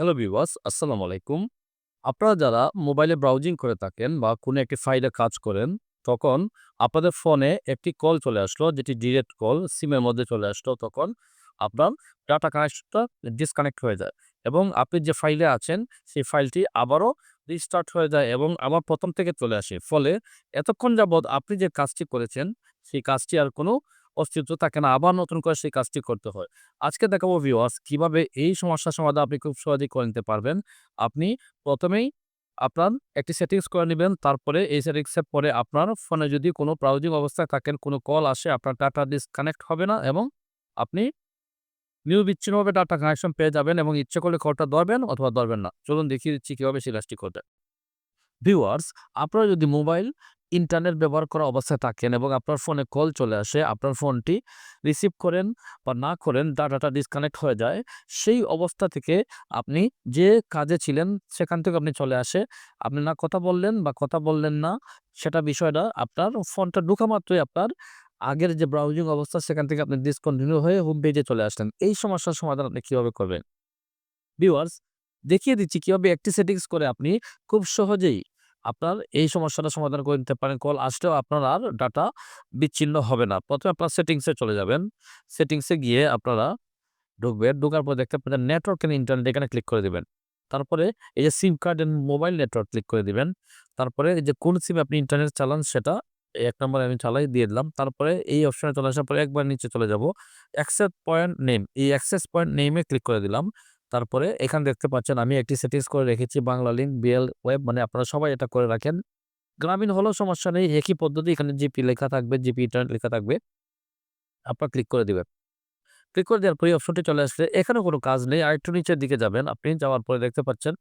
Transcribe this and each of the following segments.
Hello viewers আসসালামু আলাইকুম আপনারা যারা মোবাইলে ব্রাউজিং করে থাকেন বা কোনো একটি ফাইলে কাজ করেন, তখন আপনাদের ফোনে একটি কল চলে আসলো, যেটি ডিরেক্ট কল সিমের মধ্যে চলে আসলো, তখন আপনার ডাটা কানেকশনটা ডিসকানেক্ট হয়ে যায় এবং আপনি যে ফাইলে আছেন, সেই ফাইলটি আবারও রিস্টার্ট হয়ে যায় এবং আবার প্রথম থেকে চলে আসে। ফলে এতক্ষণ যাবৎ আপনি যে কাজটি করেছেন, সেই কাজটি আর কোনো অস্তিত্ব থাকে না, আবার নতুন করে সেই কাজটি করতে হয়। আজকে দেখাবো ভিউয়ার্স কীভাবে এই সমস্যার সমাধান আপনি খুব সহজেই করে নিতে পারবেন। আপনি প্রথমেই আপনার একটি সেটিংস করে নেবেন, তারপরে এই সেটিংসের পরে আপনার ফোনে যদি কোনো ব্রাউজিং অবস্থায় থাকেন, কোনো কল আসে, আপনার ডাটা ডিসকানেক্ট হবে না এবং আপনি নির্বিচ্ছিন্নভাবে ডাটা কানেকশন পেয়ে যাবেন এবং ইচ্ছে করলে কলটা ধরবেন অথবা ধরবেন না। চলুন দেখিয়ে দিচ্ছি কীভাবে সেই কাজটি করতে ভিউয়ার্স আপনারা যদি মোবাইল ইন্টারনেট ব্যবহার করা অবস্থায় থাকেন এবং আপনার ফোনে কল চলে আসে, আপনার ফোনটি রিসিভ করেন বা না করেন, ডাটাটা ডিসকানেক্ট হয়ে যায়। সেই অবস্থা থেকে আপনি যে কাজে ছিলেন সেখান থেকে আপনি চলে আসে। আপনি না কথা বললেন বা কথা বললেন না, সেটা বিষয়টা আপনার ফোনটা ঢুকা মাত্রই আপনার আগের যে ব্রাউজিং অবস্থা সেখান থেকে আপনি ডিসকন্টিনিউ হয়ে হোম পেজে চলে আসলেন। এই সমস্যার সমাধান আপনি কীভাবে করবেন? ভিউয়ার্স দেখিয়ে দিচ্ছি কীভাবে একটি সেটিংস করে আপনি খুব সহজেই আপনার এই সমস্যাটা সমাধান করে নিতে পারেন। কল আসলেও আপনার আর ডাটা বিচ্ছিন্ন হবে না। প্রথমে আপনার সেটিংসে চলে যাবেন। সেটিংসে গিয়ে আপনারা ঢুকবেন। ঢোকার পর দেখতে পাচ্ছেন নেটওয়ার্ক এন্ড ইন্টারনেট এখানে ক্লিক করে দেবেন। তারপরে এই যে SIM card and mobile network click করে দিবেন। তারপরে এই যে কোন সিম আপনি ইন্টারনেট চালান সেটা এক নম্বরে আমি চালাই, দিয়ে দিলাম। তারপরে এই অপশনে চলে আসার পরে একবার নিচে চলে যাব। Access point name. এই অ্যাক্সেস পয়েন্ট নেমে ক্লিক করে দিলাম। তারপরে এখানে দেখতে পাচ্ছেন আমি একটি সেটিংস করে রেখেছি বাংলা লিঙ্ক বিএল ওয়েব মানে আপনারা সবাই এটা করে রাখেন। গ্রামীণ হলেও সমস্যা নেই, একই পদ্ধতি, এখানে জিপি লেখা থাকবে জিপি ইন্টারনেট লেখা থাকবে। আপনার ক্লিক করে দিবেন। ক্লিক করে দেওয়ার পরে অপশনটি চলে আসলে এখানে কোনো কাজ নেই, আর একটু নিচের দিকে যাবেন আপনি, যাওয়ার পরে দেখতে পাচ্ছেন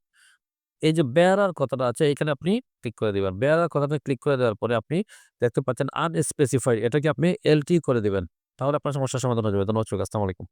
এই যে বেয়ারার কথাটা আছে, এখানে আপনি ক্লিক করে দিবেন। বেয়ারার কথাটা ক্লিক করে দেওয়ার পরে আপনি দেখতে পাচ্ছেন আনস্পেসিফাইড এটাকে আপনি এলটি করে দিবেন। তাহলে আপনার সমস্যার সমাধান হয়ে যাবে। ধন্যবাদ আসসালামু আলাইকুম।